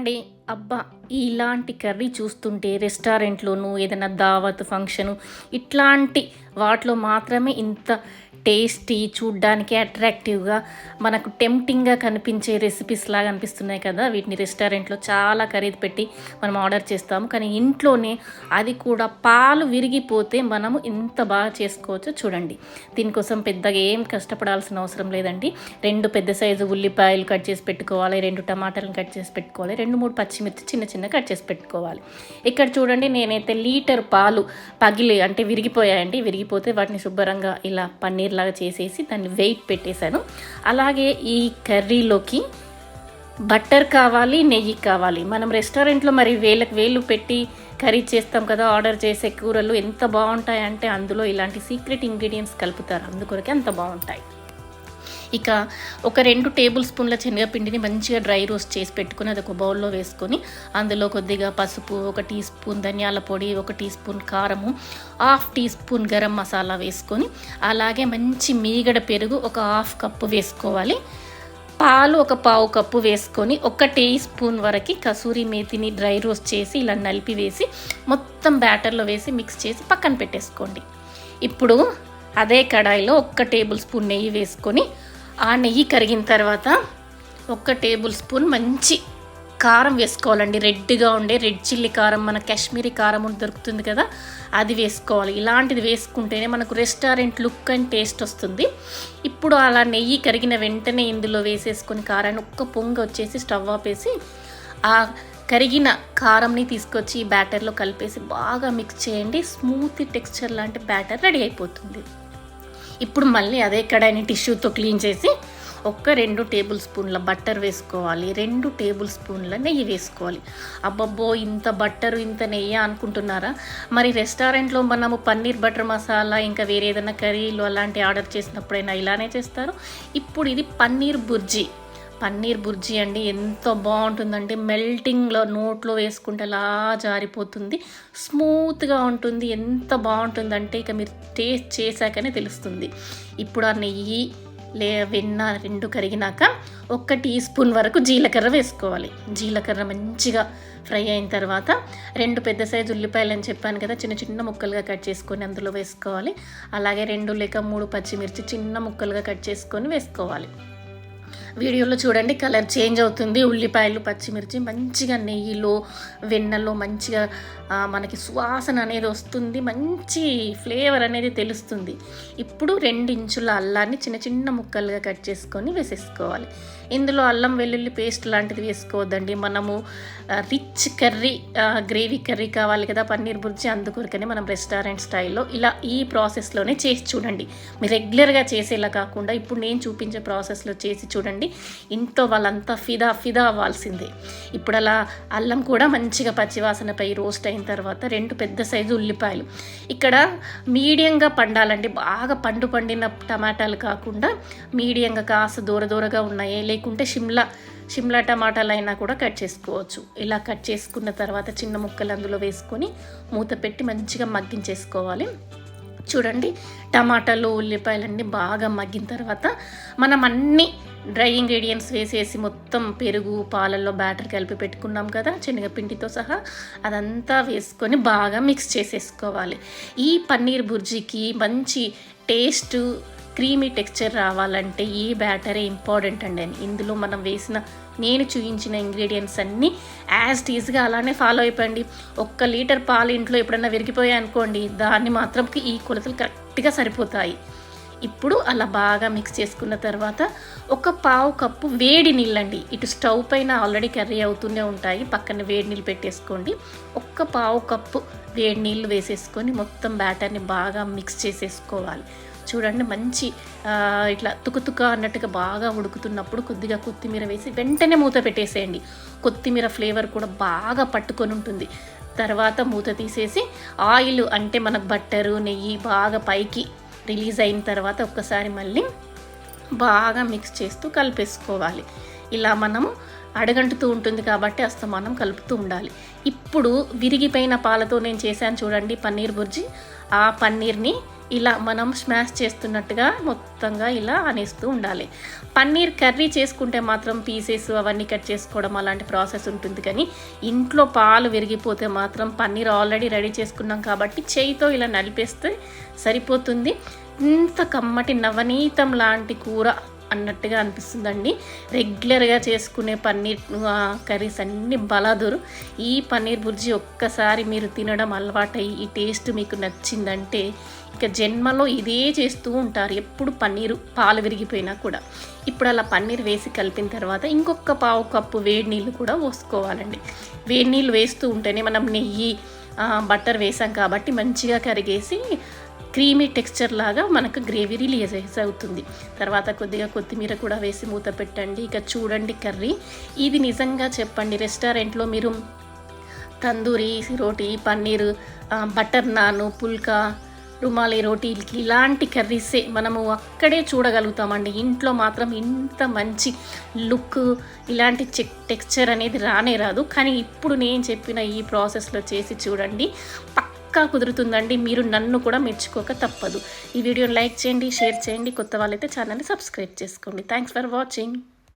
అండి అబ్బా ఇలాంటి కర్రీ చూస్తుంటే రెస్టారెంట్లోనూ ఏదైనా దావత్ ఫంక్షను ఇట్లాంటి వాటిలో మాత్రమే ఇంత టేస్టీ చూడ్డానికి అట్రాక్టివ్గా మనకు టెంప్టింగ్గా కనిపించే రెసిపీస్ లాగా అనిపిస్తున్నాయి కదా? వీటిని రెస్టారెంట్లో చాలా ఖరీదు పెట్టి మనం ఆర్డర్ చేస్తాము. కానీ ఇంట్లోనే అది కూడా పాలు విరిగిపోతే మనము ఎంత బాగా చేసుకోవచ్చో చూడండి. దీనికోసం పెద్దగా ఏం కష్టపడాల్సిన అవసరం లేదండి. రెండు పెద్ద సైజు ఉల్లిపాయలు కట్ చేసి పెట్టుకోవాలి రెండు టమాటాలను కట్ చేసి పెట్టుకోవాలి రెండు మూడు పచ్చిమిర్చి చిన్న చిన్న కట్ చేసి పెట్టుకోవాలి. ఇక్కడ చూడండి నేనైతే లీటర్ పాలు పగిలి అంటే విరిగిపోయాయండి. విరిగిపోతే వాటిని శుభ్రంగా ఇలా పన్నీర్ లాగా చేసేసి దాన్ని వెయిట్ పెట్టేశాను. అలాగే ఈ కర్రీలోకి బట్టర్ కావాలి నెయ్యి కావాలి. మనం రెస్టారెంట్లో మరి వేలకు వేలు పెట్టి కర్రీ చేస్తాం కదా ఆర్డర్ చేసే కూరలు ఎంత బాగుంటాయంటే అందులో ఇలాంటి సీక్రెట్ ఇంగ్రీడియంట్స్ కలుపుతారు. అందుకొరకే అంత బాగుంటాయి. ఇక ఒక రెండు టేబుల్ స్పూన్ల శనగపిండిని మంచిగా డ్రై రోస్ట్ చేసి పెట్టుకుని అది ఒక బౌల్లో వేసుకొని అందులో కొద్దిగా పసుపు ఒక టీ స్పూన్ ధనియాల పొడి ఒక టీ స్పూన్ కారము half teaspoon garam masala వేసుకొని అలాగే మంచి మీగడ పెరుగు ఒక హాఫ్ కప్పు వేసుకోవాలి. పాలు ఒక పావు కప్పు వేసుకొని ఒక టీ స్పూన్ వరకు కసూరి మేతిని డ్రై రోస్ట్ చేసి ఇలా నలిపి వేసి మొత్తం బ్యాటర్లో వేసి మిక్స్ చేసి పక్కన పెట్టేసుకోండి. ఇప్పుడు అదే కడాయిలో ఒక్క టేబుల్ స్పూన్ నెయ్యి వేసుకొని ఆ నెయ్యి కరిగిన తర్వాత ఒక్క టేబుల్ స్పూన్ మంచి కారం వేసుకోవాలండి. రెడ్గా ఉండే రెడ్ చిల్లీ కారం మన కాశ్మీరీ కారం దొరుకుతుంది కదా అది వేసుకోవాలి. ఇలాంటిది వేసుకుంటేనే మనకు రెస్టారెంట్ లుక్ అండ్ టేస్ట్ వస్తుంది. ఇప్పుడు అలా నెయ్యి కరిగిన వెంటనే ఇందులో వేసేసుకొని కారాన్ని ఒక్క పొంగ వచ్చేసి స్టవ్ ఆపేసి ఆ కరిగిన కారంని తీసుకొచ్చి ఈ బ్యాటర్లో కలిపేసి బాగా మిక్స్ చేయండి. స్మూత్ టెక్స్చర్ లాంటి బ్యాటర్ రెడీ అయిపోతుంది. ఇప్పుడు మళ్ళీ అదే కడాయిని టిష్యూతో క్లీన్ చేసి ఒక్క రెండు టేబుల్ స్పూన్ల బట్టర్ వేసుకోవాలి. రెండు టేబుల్ స్పూన్ల నెయ్యి వేసుకోవాలి. అబ్బబ్బో ఇంత బట్టరు ఇంత నెయ్యి అనుకుంటున్నారా? మరి రెస్టారెంట్లో మనము పన్నీర్ బటర్ మసాలా ఇంకా వేరే ఏదైనా కర్రీలు అలాంటి ఆర్డర్ చేసినప్పుడైనా ఇలానే చేస్తారు. ఇప్పుడు ఇది పన్నీర్ బుర్జీ. పన్నీర్ బుర్జీ అండి ఎంత బాగుంటుందంటే మెల్టింగ్లో నోట్లో వేసుకుంటే అలా జారిపోతుంది. స్మూత్గా ఉంటుంది ఎంత బాగుంటుందంటే ఇక మీరు టేస్ట్ చేశాకనే తెలుస్తుంది. ఇప్పుడు ఆ నెయ్యి లే వెన్న రెండు కరిగినాక ఒక్క టీ స్పూన్ వరకు జీలకర్ర వేసుకోవాలి. జీలకర్ర మంచిగా ఫ్రై అయిన తర్వాత రెండు పెద్ద సైజు ఉల్లిపాయలు అని చెప్పాను కదా చిన్న చిన్న ముక్కలుగా కట్ చేసుకొని అందులో వేసుకోవాలి. అలాగే రెండు లేక మూడు పచ్చిమిర్చి చిన్న ముక్కలుగా కట్ చేసుకొని వేసుకోవాలి. వీడియోలో చూడండి కలర్ చేంజ్ అవుతుంది. ఉల్లిపాయలు పచ్చిమిర్చి మంచిగా నెయ్యిలో వెన్నలో మంచిగా మనకి సువాసన అనేది వస్తుంది. మంచి ఫ్లేవర్ అనేది తెలుస్తుంది. ఇప్పుడు రెండు ఇంచుల అల్లాన్ని చిన్న చిన్న ముక్కలుగా కట్ చేసుకొని వేసేసుకోవాలి. ఇందులో అల్లం వెల్లుల్లి పేస్ట్ లాంటిది వేసుకోవద్దండి. మనము రిచ్ కర్రీ గ్రేవీ కర్రీ కావాలి కదా పన్నీర్ బుర్జీ అందుకొరకనే మనం రెస్టారెంట్ స్టైల్లో ఇలా ఈ ప్రాసెస్లోనే చేసి చూడండి. మీరు రెగ్యులర్గా చేసేలా కాకుండా ఇప్పుడు నేను చూపించే ప్రాసెస్లో చేసి చూడండి. ఇంట్లో వాళ్ళంతా ఫిదా ఫిదా అవ్వాల్సిందే. ఇప్పుడు అలా అల్లం కూడా మంచిగా పచ్చివాసనపై రోస్ట్ అయిన తర్వాత రెండు పెద్ద సైజు ఉల్లిపాయలు. ఇక్కడ మీడియంగా పండాలండి. బాగా పండు పండిన టమాటాలు కాకుండా మీడియంగా కాస్త దూర దూరగా ఉన్నాయి. లేకుంటే షిమ్లా షిమ్లా టమాటాలు అయినా కూడా కట్ చేసుకోవచ్చు. ఇలా కట్ చేసుకున్న తర్వాత చిన్న ముక్కలు అందులో వేసుకొని మూత పెట్టి మంచిగా మగ్గించేసుకోవాలి. చూడండి టమాటాలు ఉల్లిపాయలన్నీ బాగా మగ్గిన తర్వాత మనం అన్నీ డ్రై ఇంగ్రీడియంట్స్ వేసేసి మొత్తం పెరుగు పాలల్లో బ్యాటర్ కలిపి పెట్టుకున్నాం కదా శనగపిండితో సహా అదంతా వేసుకొని బాగా మిక్స్ చేసేసుకోవాలి. ఈ పన్నీర్ బుర్జీకి మంచి టేస్ట్ క్రీమీ టెక్స్చర్ రావాలంటే ఈ బ్యాటరే ఇంపార్టెంట్ అండి. ఇందులో మనం వేసిన నేను చూపించిన ఇంగ్రీడియంట్స్ అన్నీ యాజ్ టీజ్గా అలానే ఫాలో అయిపోయండి ఒక్క లీటర్ పాలు ఇంట్లో ఎప్పుడన్నా విరిగిపోయాయి అనుకోండి దాన్ని మాత్రం ఈ కొలతలు కరెక్ట్గా సరిపోతాయి. ఇప్పుడు అలా బాగా మిక్స్ చేసుకున్న తర్వాత ఒక పావు కప్పు వేడి నీళ్ళండి. ఇటు స్టవ్ పైన ఆల్రెడీ కర్రీ అవుతూనే ఉంటాయి. పక్కన వేడి నీళ్ళు పెట్టేసుకోండి. ఒక్క పావు కప్పు వేడి నీళ్ళు వేసేసుకొని మొత్తం బ్యాటర్ని బాగా మిక్స్ చేసేసుకోవాలి. చూడండి మంచి ఇట్లా తుకుతుక అన్నట్టుగా బాగా ఉడుకుతున్నప్పుడు కొద్దిగా కొత్తిమీర వేసి వెంటనే మూత పెట్టేసేయండి. కొత్తిమీర ఫ్లేవర్ కూడా బాగా పట్టుకొని ఉంటుంది. తర్వాత మూత తీసేసి ఆయిల్ అంటే మనకు బట్టరు నెయ్యి బాగా పైకి రిలీజ్ అయిన తర్వాత ఒక్కసారి మళ్ళీ బాగా మిక్స్ చేస్తూ కలిపేసుకోవాలి. ఇలా మనము అడగంటుతూ ఉంటుంది కాబట్టి అస్తమానం కలుపుతూ ఉండాలి. ఇప్పుడు విరిగిపోయిన పాలతో నేను చేశాను చూడండి పన్నీర్ బుర్జీ. ఆ పన్నీర్ని ఇలా మనం స్మాష్ చేస్తున్నట్టుగా మొత్తంగా ఇలా అనేస్తూ ఉండాలి. పన్నీర్ కర్రీ చేసుకుంటే మాత్రం పీసెస్ అవన్నీ కట్ చేసుకోవడం అలాంటి ప్రాసెస్ ఉంటుంది కానీ ఇంట్లో పాలు విరిగిపోతే మాత్రం పన్నీర్ ఆల్రెడీ రెడీ చేసుకున్నాం కాబట్టి చేయితో ఇలా నలిపేస్తే సరిపోతుంది. ఇంత కమ్మటి నవనీతం లాంటి కూర అన్నట్టుగా అనిపిస్తుందండి. రెగ్యులర్గా చేసుకునే పన్నీర్ కర్రీస్ అన్ని బలాదురు. ఈ పన్నీర్ బుర్జీ ఒక్కసారి మీరు తినడం అలవాటై ఈ టేస్ట్ మీకు నచ్చిందంటే ఇక జన్మలో ఇదే చేస్తూ ఉంటారు. ఎప్పుడు పన్నీరు పాలు విరిగిపోయినా కూడా. ఇప్పుడు అలా పన్నీర్ వేసి కలిపిన తర్వాత ఇంకొక పావు కప్పు వేడి నీళ్ళు కూడా పోసుకోవాలండి. వేడి నీళ్ళు వేస్తూ ఉంటేనే మనం నెయ్యి బట్టర్ బటర్ వేసాం కాబట్టి మంచిగా కరిగేసి క్రీమీ టెక్స్చర్ లాగా మనకు గ్రేవీ రిలీజ్ అవుతుంది. తర్వాత కొద్దిగా కొత్తిమీర కూడా వేసి మూత పెట్టండి. ఇక చూడండి కర్రీ. ఇది నిజంగా చెప్పండి రెస్టారెంట్లో మీరు తందూరి రోటీ పన్నీర్ బటర్ నాన్ పుల్కా రుమాలి రోటీలకి ఇలాంటి కర్రీసే మనము అక్కడే చూడగలుగుతామండి. ఇంట్లో మాత్రం ఇంత మంచి లుక్ ఇలాంటి చెక్ టెక్స్చర్ అనేది రానే రాదు. కానీ ఇప్పుడు నేను చెప్పిన ఈ ప్రాసెస్లో చేసి చూడండి. పక్కా కుదురుతుందండి. మీరు నన్ను కూడా మెచ్చుకోక తప్పదు. ఈ వీడియోని లైక్ చేయండి షేర్ చేయండి. కొత్త వాళ్ళైతే ఛానల్ని సబ్స్క్రైబ్ చేసుకోండి. Thanks for watching